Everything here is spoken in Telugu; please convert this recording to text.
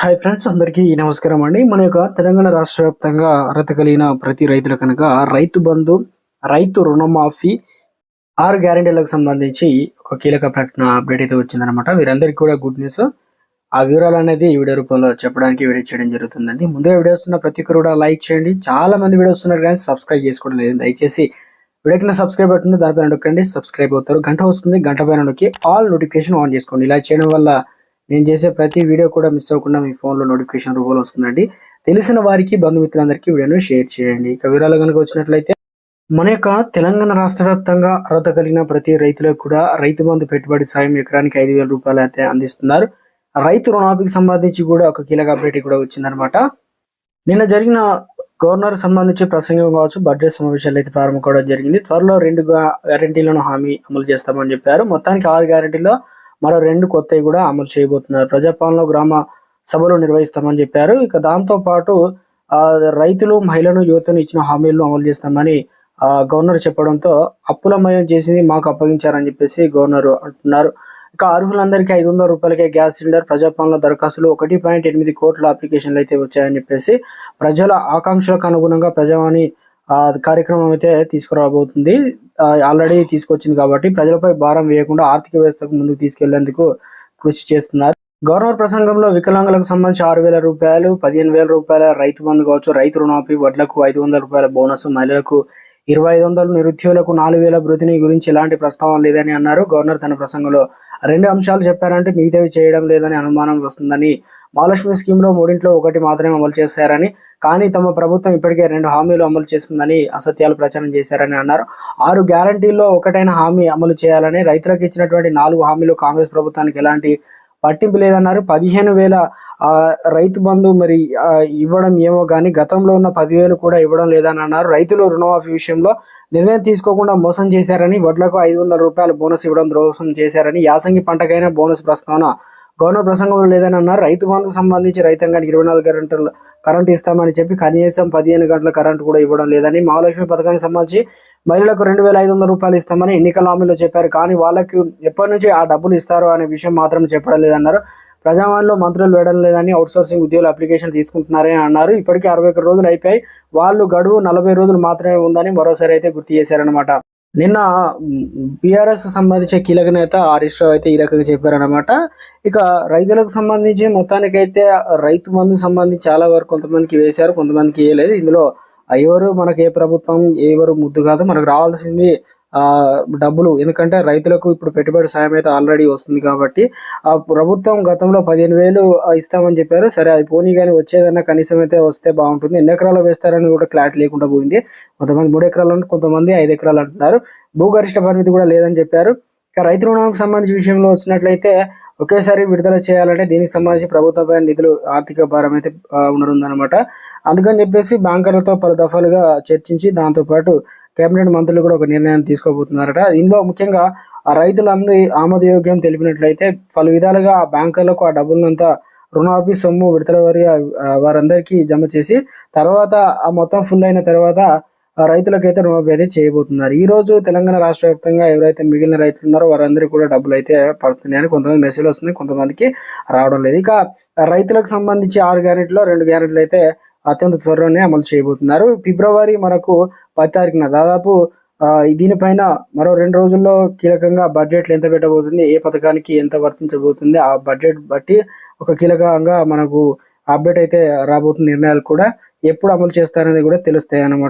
హాయ్ ఫ్రెండ్స్ అందరికీ నమస్కారం అండి. మన యొక్క తెలంగాణ రాష్ట్ర వ్యాప్తంగా అర్హత కలిగిన ప్రతి రైతుల కనుక రైతు బంధు రైతు రుణమాఫీ ఆరు గ్యారెంటీలకు సంబంధించి ఒక కీలక ప్రకటన అప్డేట్ అయితే వచ్చిందనమాట వీరందరికీ కూడా గుడ్ న్యూస్. ఆ వివరాలు అనేది వీడియో రూపంలో చెప్పడానికి వీడియో చేయడం జరుగుతుందండి. ముందే వీడియో వస్తున్న ప్రతి ఒక్కరు కూడా లైక్ చేయండి. చాలా మంది వీడియో వస్తున్నారు కానీ సబ్స్క్రైబ్ చేసుకోవడం లేదు. దయచేసి వీడియో కింద సబ్స్క్రైబ్ బటన్ దానిపైన నొక్కండి. సబ్స్క్రైబ్ అవుతారు. గంట వస్తుంది గంట పైన నొక్కి ఆల్ నోటిఫికేషన్ ఆన్ చేసుకోండి. ఇలా చేయడం వల్ల నేను చేసే ప్రతి వీడియో కూడా మిస్ అవ్వకుండా మీ ఫోన్లో నోటిఫికేషన్ రూపంలో వస్తుందండి. తెలిసిన వారికి బంధుమిత్రులందరికీ వీడియోను షేర్ చేయండి. ఇక వివరాలు కనుక వచ్చినట్లయితే మన యొక్క తెలంగాణ రాష్ట్ర వ్యాప్తంగా అర్హత కలిగిన ప్రతి రైతులకు కూడా రైతు బంధు పెట్టుబడి సాయం ఎకరానికి ఐదు వేల రూపాయలు అయితే అందిస్తున్నారు. రైతు రుణాఫీకి సంబంధించి కూడా ఒక కీలక అప్డేట్ కూడా వచ్చిందనమాట నిన్న జరిగిన గవర్నర్ సంబంధించి ప్రసంగం కావచ్చు బడ్జెట్ సమావేశాలు అయితే ప్రారంభం కావడం జరిగింది. త్వరలో రెండు గ్యారంటీలను గ్యారెంటీలను హామీ అమలు చేస్తామని చెప్పారు. మొత్తానికి ఆరు గ్యారెంటీలో మరో రెండు కొత్తవి కూడా అమలు చేయబోతున్నారు. ప్రజాపాలనలో గ్రామ సభలు నిర్వహిస్తామని చెప్పారు. ఇక దాంతో పాటు రైతులు మహిళలు యువతను ఇచ్చిన హామీలను అమలు చేస్తామని గవర్నర్ చెప్పడంతో అప్పులమయం చేసింది మాకు అప్పగించారని చెప్పేసి గవర్నర్ అంటున్నారు. ఇక అర్హులందరికీ ఐదు వందల రూపాయలకే గ్యాస్ సిలిండర్ ప్రజాపాలన దరఖాస్తులు ఒకటి పాయింట్ ఎనిమిది కోట్ల అప్లికేషన్లు అయితే వచ్చాయని చెప్పేసి ప్రజల ఆకాంక్షలకు అనుగుణంగా ప్రజావాణి కార్యక్రమం అయితే తీసుకురాబోతుంది. ఆ, ఆల్రెడీ తీసుకొచ్చింది కాబట్టి ప్రజలపై భారం వేయకుండా ఆర్థిక వ్యవస్థకు ముందుకు తీసుకెళ్ళేందుకు కృషి చేస్తున్నారు. గవర్నర్ ప్రసంగంలో వికలాంగులకు సంబంధించి ఆరు వేల రూపాయలు పదిహేను వేల రూపాయల రైతు బంధు కావచ్చు రైతు రుణమాఫీ వడ్లకు ఐదు వందల రూపాయల బోనస్ మహిళలకు ఇరవై ఐదు వందలు నిరుద్యోగులకు నాలుగు వేల భృతిని గురించి ఎలాంటి ప్రస్తావన లేదని అన్నారు. గవర్నర్ తన ప్రసంగంలో రెండు అంశాలు చెప్పారంటే మిగతావి చేయడం లేదని అనుమానం వస్తుందని మహాలక్ష్మి స్కీమ్లో మూడింట్లో ఒకటి మాత్రమే అమలు చేశారని కానీ తమ ప్రభుత్వం ఇప్పటికే రెండు హామీలు అమలు చేస్తుందని అసత్యాలు ప్రచారం చేశారని అన్నారు. ఆరు గ్యారంటీల్లో ఒకటైన హామీ అమలు చేయాలని రైతులకు ఇచ్చినటువంటి నాలుగు హామీలు కాంగ్రెస్ ప్రభుత్వానికి ఎలాంటి పట్టింపు లేదన్నారు. పదిహేను వేల రైతు బంధు మరి ఇవ్వడం ఏమో కానీ గతంలో ఉన్న పదివేలు కూడా ఇవ్వడం లేదని అన్నారు రైతులు రుణమాఫీ విషయంలో నిర్ణయం తీసుకోకుండా మోసం చేశారని వడ్లకు ఐదు వందల రూపాయల బోనస్ ఇవ్వడం ద్రోసం చేశారని యాసంగి పంటకైనా బోనస్ ప్రస్తావన గవర్నర్ ప్రసంగంలో లేదని అన్నారు. రైతు బంధుకు సంబంధించి రైతాంగానికి ఇరవై నాలుగు గంటలు కరెంటు ఇస్తామని చెప్పి కనీసం పదిహేను గంటల కరెంటు కూడా ఇవ్వడం లేదని మహాలక్ష్మి పథకానికి సంబంధించి మహిళలకు రెండు వేల ఐదు వందల రూపాయలు ఇస్తామని ఎన్నికల హామీలో చెప్పారు. కానీ వాళ్ళకి ఎప్పటి నుంచి ఆ డబ్బులు ఇస్తారో అనే విషయం మాత్రం చెప్పడం లేదన్నారు. ప్రజావాణిలో మంత్రులు వేయడం లేదని అవుట్సోర్సింగ్ ఉద్యోగులు అప్లికేషన్ తీసుకుంటున్నారని అన్నారు. ఇప్పటికే అరవై ఒకటి రోజులు అయిపోయి వాళ్ళు గడువు నలభై రోజులు మాత్రమే ఉందని మరోసారి అయితే గుర్తు చేశారనమాట నిన్న బీఆర్ఎస్ సంబంధించిన కీలక నేత హరీష్ రావు అయితే ఈ రకంగా చెప్పారనమాట ఇక రైతులకు సంబంధించి మొత్తానికైతే రైతు మందుకు సంబంధించి చాలా వరకు కొంతమందికి వేశారు కొంతమందికి వేయలేదు. ఇందులో ఎవరు మనకి ఏ ప్రభుత్వం ఎవరు ముద్దు కాదు మనకు రావాల్సింది డబ్బులు. ఎందుకంటే రైతులకు ఇప్పుడు పెట్టుబడి సాయం అయితే ఆల్రెడీ వస్తుంది కాబట్టి ఆ ప్రభుత్వం గతంలో పదిహేను వేలు ఇస్తామని చెప్పారు. సరే అది పోనీ కానీ వచ్చేదన్నా కనీసం అయితే వస్తే బాగుంటుంది. ఎన్ని ఎకరాలు వేస్తారని కూడా క్లారిటీ లేకుండా పోయింది. కొంతమంది మూడు ఎకరాలు అంటే కొంతమంది ఐదు ఎకరాలు అంటున్నారు. భూగరిష్ట పరిమితి కూడా లేదని చెప్పారు. ఇక రైతు రుణానికి సంబంధించిన విషయంలో వచ్చినట్లయితే ఒకేసారి విడుదల చేయాలంటే దీనికి సంబంధించి ప్రభుత్వంపై నిధులు ఆర్థిక భారం అయితే ఉండనుందనమాట అందుకని చెప్పేసి బ్యాంకర్లతో పలు దఫాలుగా చర్చించి దాంతోపాటు కేబినెట్ మంత్రులు కూడా ఒక నిర్ణయం తీసుకోబోతున్నారట. ఇందులో ముఖ్యంగా ఆ రైతులందరి ఆమోదయోగ్యం తెలిపినట్లయితే పలు విధాలుగా ఆ బ్యాంకర్లకు ఆ డబ్బులంతా రుణాఫీ సొమ్ము విడతల వారిగా వారందరికీ జమ చేసి తర్వాత ఆ మొత్తం ఫుల్ అయిన తర్వాత రైతులకైతే రుణమాఫీ అయితే చేయబోతున్నారు. ఈ రోజు తెలంగాణ రాష్ట్ర వ్యాప్తంగా ఎవరైతే మిగిలిన రైతులు ఉన్నారో వారందరికీ కూడా డబ్బులు అయితే పడుతున్నాయని కొంతమంది మెసేజ్ వస్తుంది కొంతమందికి రావడం లేదు. ఇక రైతులకు సంబంధించి ఆరు గ్యారెంటీలో రెండు గ్యారెంటీలు అయితే అత్యంత త్వరలోనే అమలు చేయబోతున్నారు. ఫిబ్రవరి మనకు పది తారీఖున దాదాపు ఆ, దీనిపైన మరో రెండు రోజుల్లో కీలకంగా బడ్జెట్లు ఎంత పెట్టబోతుంది ఏ పథకానికి ఎంత వర్తించబోతుంది ఆ బడ్జెట్ బట్టి ఒక కీలకంగా మనకు అప్డేట్ అయితే రాబోతున్న నిర్ణయాలు కూడా ఎప్పుడు అమలు చేస్తారనేది కూడా తెలుస్తాయి అన్నమాట